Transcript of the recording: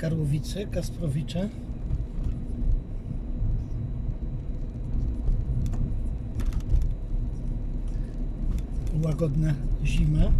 Karłowice, Kasprowicze. Łagodna zima.